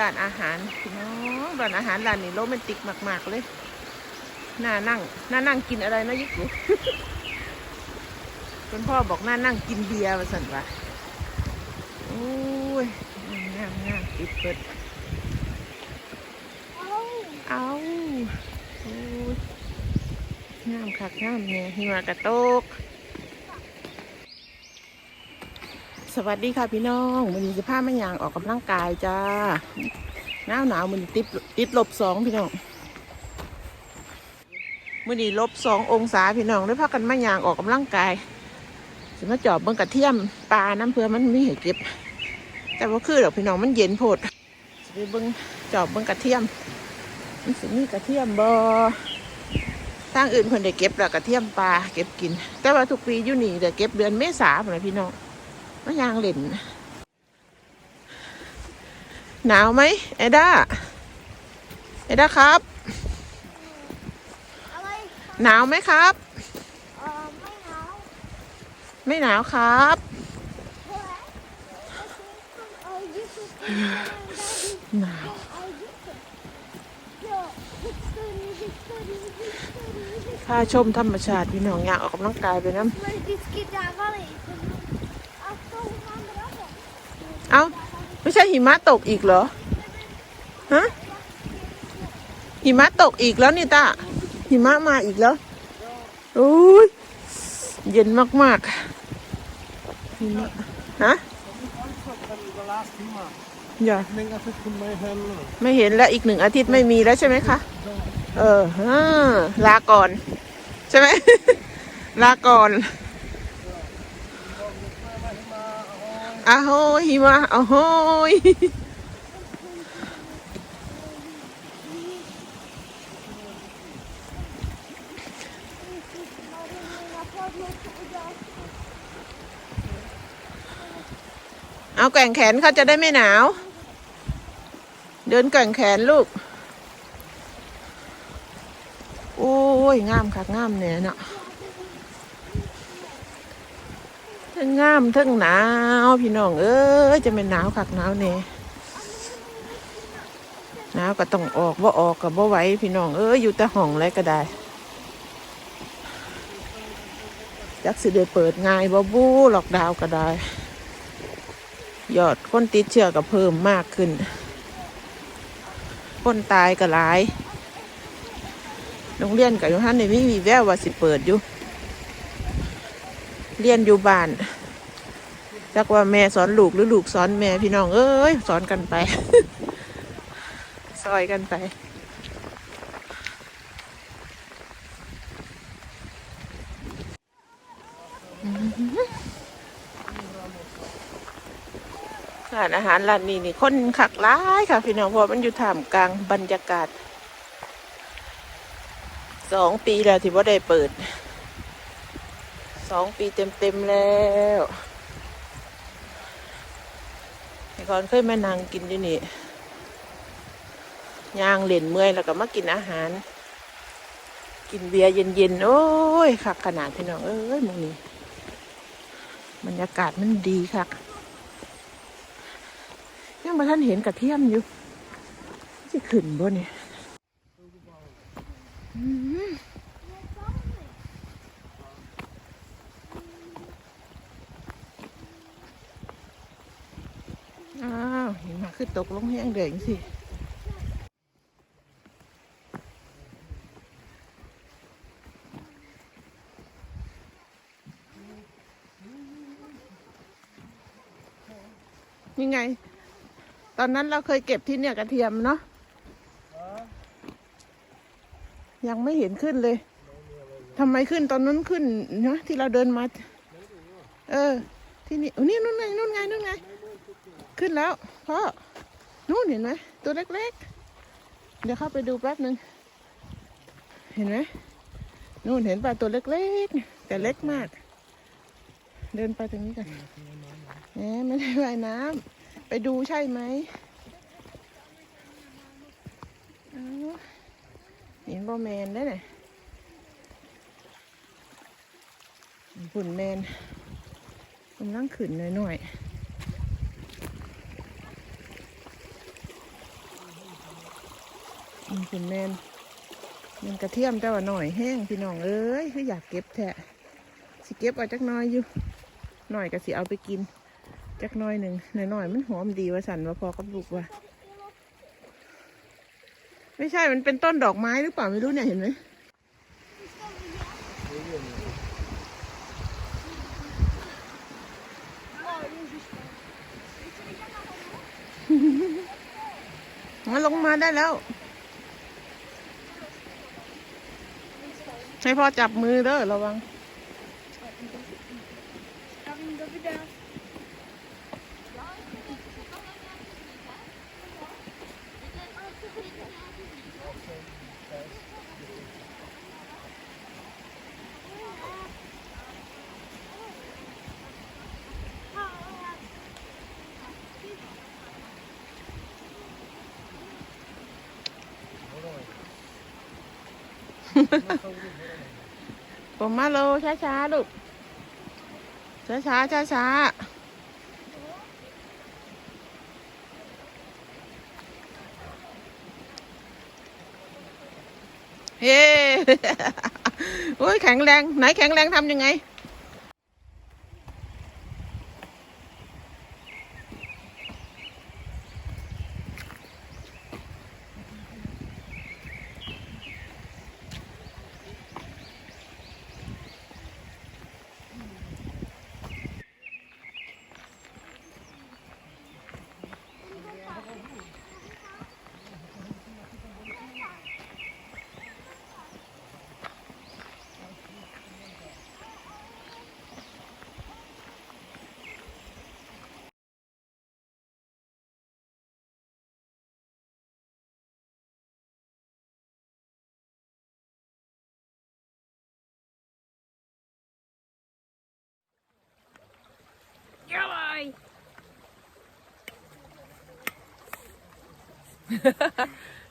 ร้านอาหารพี่น้องร้านอาหารร้านนี้โรแมนติกมาก ๆ เลยน่านั่งน่านั่งกินอะไรนะยิกอยู่คุณพ่อบอกน่านั่งกินเบียร์มาสั่นวะโอ้ยงามงามปิดเปิดเอาโอ้ยงามคักงามเนี่ยหิมะกระโตก สวัสดีค่ะพี่น้องมันนี้จะพาแม่ยางออกกำลังกายจ้าหนาวหนาวมันติดติดลบสองพี่น้องมื่อนี้ลบสององศาพี่น้องได้พากันแม่ยางออกกำลังกายสมาจอบเบิ่งกระเทียมปลาน้ำเพื่อมันมีให้เก็บ แต่ว่าคือดอกพี่น้องมันเย็นโพดสิไปเบิ่งจอบเบิ่งกระเทียมมันสิมีกระเทียมบอทางอื่นคนได้เก็บแล้วกระเทียมปลาเก็บกิน แต่ว่าทุกปีอยู่นี่เดี๋ยวเก็บเดือนเมษาพุ่นนะพี่น้อง มายางเล่นหนาวไหมเอด้าเอด้าครับ อะไรหนาวไหมครับ เออไม่หนาวไม่หนาวครับ เฮ้ยเอายี่สิบหนาว เอายี่สิบเดี๋ยวฮิตตัวนี้ฮิตตัวนี้ฮิตตัวนี้ฮิตค่าชมธรรมชาติพี่น้องอยากออกกำลังกายไปน้ Men dit ska där vara lite. Att de andra då? ำ เอ้าไม่ใช่หิมะตกอีกเหรอ ฮะ หิมะตกอีกแล้วนี่ตาหิมะมาอีกแล้วโอ้ยเย็นมากๆหิมะฮะอย่าไม่เห็นแล้วอีกหนึ่งอาทิตย์ไม่มีแล้วใช่ไหมคะ เอออ่าลาก่อน ใช่ไหม ลาก่อน อาโฮยหิมะอาโฮยเอาแก่งแขนเขาจะได้ไม่หนาว เดินแก่งแขนลูก โอ้ยงามค่ะงามเนี่ยเนาะ ทั้งงามทั้งหนาว พี่น้องเอ้ยจะเป็นหนาวคักหนาวเนี่ยหนาวก็ต้องออกว่าออกกับว่าไหวพี่น้องเอ้ยอยู่แต่ห้องไรก็ได้จักสิได้เปิดง่ายบ่บู้หลอกดาวก็ได้ ยอดคนติดเชื้อก็เพิ่มมากขึ้น คนตายก็หลายโรงเรียนกับยุท่านในมีวีแววว่าสิเปิดอยู่ เรียนอยู่บ้านจักว่าแม่สอนลูกหรือลูกสอนแม่พี่น้องเอ้ยสอนกันไป ซอยกันไป ร้านอาหารร้านนี้นี่คนขักร้ายค่ะ พี่น้องเพราะมันอยู่ท่ามกลางบรรยากาศสองปีแล้วที่ว่าได้เปิด สองปีเต็มๆแล้วแต่ก่อนเคยแมานั่งกินอยู่นี่ย่างเล่นเมื่อยแล้วก็มากินอาหาร กินเบียร์เย็นๆ โอ้ยคักขนาดพี่น้อง เอ้ยมึงนี่บรรยากาศมันดีคักยังมาท่านเห็นกระเทียมอยู่จะขึ้นบ่เนี่ยอืมอ้าวเห็นมา คือตกลงแห้งเด่งสิยังไง ตอนนั้นเราเคยเก็บที่เนี่ยกระเทียมเนาะยังไม่เห็นขึ้นเลยทำไมขึ้นตอนนั้นขึ้นเนาะที่เราเดินมา เออ ที่นี่โอ้นี่นู่นไงนู่นไงนู่นไง ขึ้นแล้วพ่อ นู่นเห็นไหมตัวเล็กๆ เดี๋ยวเข้าไปดูแป๊บหนึ่งเห็นไหมนู่นเห็นป่ะตัวเล็กๆ แต่เล็กมาก เดินไปตรงนี้กันแหมไม่ได้ว่ายน้ำไปดูใช่ไหมอ๋อเห็นบอแมนได้ไหนฝุ่นแมนกำลังขึ้นหน่อยๆ มัน เป็นแมนมันกระเทียมแต่ว่าหน่อยแห้งพี่น้องเอ้ยคืออยากเก็บแทะสิเก็บเอาจักน้อยอยู่หน่อยก็สิเอาไปกินจักน้อยหนึ่งหน่อยๆมันหอมดีว่าสันว่าพอกับลูกว่าไม่ใช่มันเป็นต้นดอกไม้หรือเปล่าไม่รู้เนี่ยเห็นไหมมาลงมาได้แล้ว ให้พ่อจับมือเด้อระวัง ผมมาโลช้าช้าลูกช้าช้าช้าช้าเฮ้โอ้ยแข็งแรง ไหนแข็งแรงทำยังไง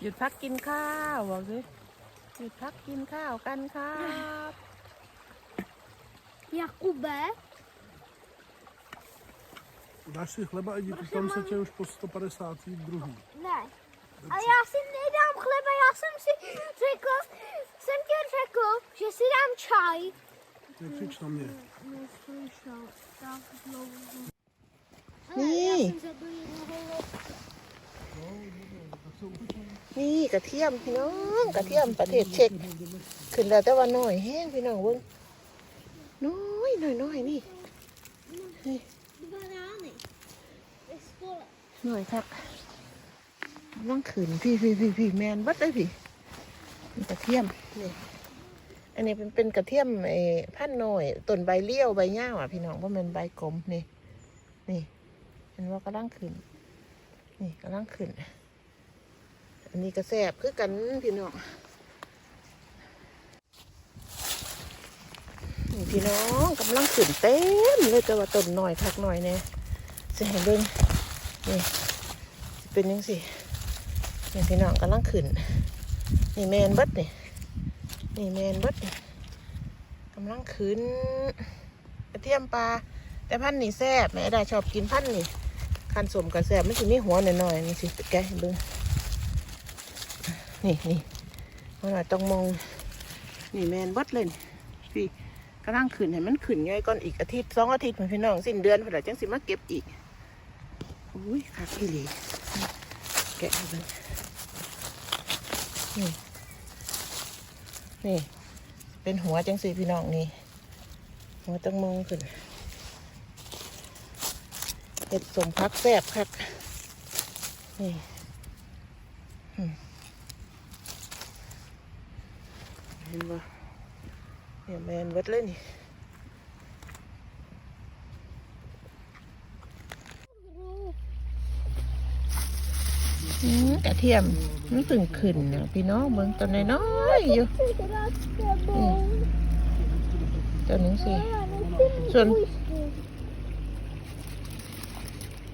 หยุดพักกินข้าวบอกสิหยุดพักกินข้าวกันครับ Jakube, Dáš si chleba a díky tam se tě už po 152. ne. A já si nedám chleba, já jsem si řekl, jsem ti řekl, že si dám čaj. Nekřič na mě. Neslyšel, tak dlouho. Ní. Já jsem zabil jednoho นี่กระเทียมพี่น้องกระเทียมประเทศเช็กขึ้นแล้วแต่ว่าน้อยแห้งพี่น้องเบิ้งน้อยน้อยน้อยนี่ banány. Ve stole. น้อยครับว่างขืนพี่พี่พี่พี่แมนบัดเลยพี่กระเทียมนี่อันนี้เป็นเป็นกระเทียมไอ้พันธุ์น้อยต้นใบเลี้ยวใบย่าอะพี่น้องว่ามันใบกลมนี่นี่ เห็นว่ากำลังขึ้น นี่กำลังขึ้น อันนี้ก็แสบคือกันพี่น้อง นี่พี่น้องกำลังขึ้นเต็มเลยแต่ว่าต้นหน่อยพักหน่อยเนี่ยจะเห็นเบิ่งนี่เป็นยังสินี่พี่น้องกำลังขึ้น นี่แมนบิดนี่นี่แมนบิดนี่กำลังขึ้นกระเทียมปลาแต่พันนี่แซ่บแม่ได้ชอบกินพันนี่ คันสมกับแซ่บมันสิมีหัวหน่อยๆนี่สิแกะให้เบิ่งนี่นี่มันว่าต้องมอง นี่แมนเบิดเลยนี่พี่กำลังขึ้นให้มันขึ้นง่ายก่อนอีกอาทิตย์สองอาทิตย์มือนพี่น้องสิ้นเดือนพอดีจังสิมาเก็บอีกอุ้ยคักอีหลีแกะเบิ่งนี่นี่ เป็นหัวจังสีพี่น้องนี่หัวตังมองขึ้น เห็ดสมพักแซ่บคักนี่เห็นบ่เนี่ยแมนเวิดเลยนี่อืมกระเทียมมันเพิ่งขึ้นนะพี่น้องเบิ่งตัวน้อยๆอยู่ตัวนึงสิส่วน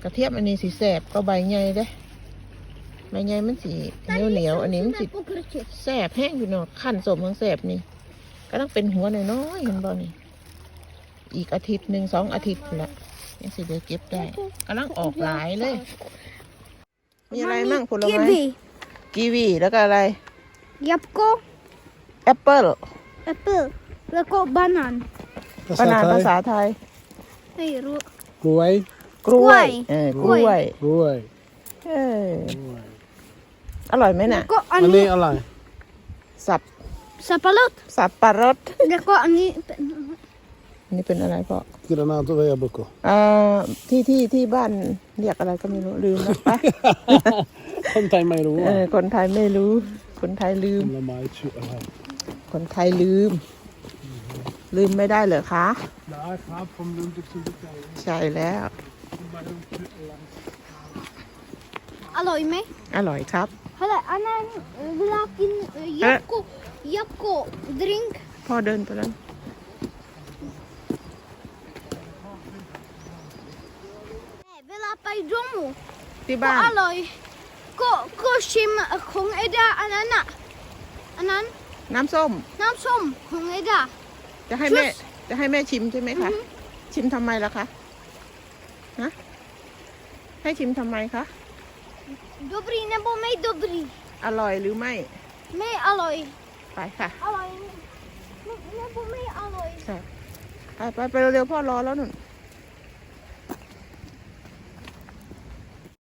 ระเทียมอันนี้สีแสบก็ใบใหญ่เด้ใบใหญ่มันสีเหนียวเหนียวๆอันนี้มันสี Pokrčit. แสบแห้งอยู่เนาะขั้นสมทั้งแสบนี่ก็ต้องเป็นหัวน้อยๆเห็นบ่นี่อีกอาทิตย์หนึ่งสองอาทิตย์พุ่นละยังสิได้เก็บได้กำลังออกหลายเลย มีอะไรมั่งผลไม้ Kiwi. กีวีแล้วก็อะไร Jabko, แอปเปิล äppel, แล้วก็ banan. ปานานภาษาไทย Nej, ro. กล้วย กล้วย เออกกล้ล้ววยยกล้วยเออ อร่อยไหมน่ะแล้วก็อัอันนนี้นี้อะไรสับ Sapalot. สับปะรด แล้วก็อันนี้อันนี่เป็นอะไรพ่อ Granatové jablko. อ่าที่ที่ที่บ้านเรียกอะไรก็ไม่รู้ลืมแล้วปะ คนไทยไม่รู้เออะอคนไทยไม่รู้ คนไทยลืมละไม้ชื่ออะไรคนไทยลืม ลืมไม่ได้เหรอคะ ได้ครับผมลืมทุกสิ่งทุกอย่างใช่แล้วไม่รู้ชื่ ออะไรอร่อยไหมอร่อยครับ Hallå, Anna vill ha in Jabko, Jabko drink. พ่อเดินไปแล้ว Nej, vill ha pajdomo. ที่บ้าน อร่อย ก็ก็ชิมของเอดาอันนั้นน่ะ อันนั้นน้ำส้ม น้ำส้มของเอดา จะให้แม่ จะให้แม่ชิมใช่ไหมคะ ชิมทำไมล่ะคะ ฮะให้ชิมทำไมคะ dobry nebo ไม่ dobry อร่อยหรือไม่ ไม่อร่อย ไปค่ะ อร่อย nebo ไม่อร่อยใช่ไปไปไปเร็วๆพ่อรอแล้วนุ่น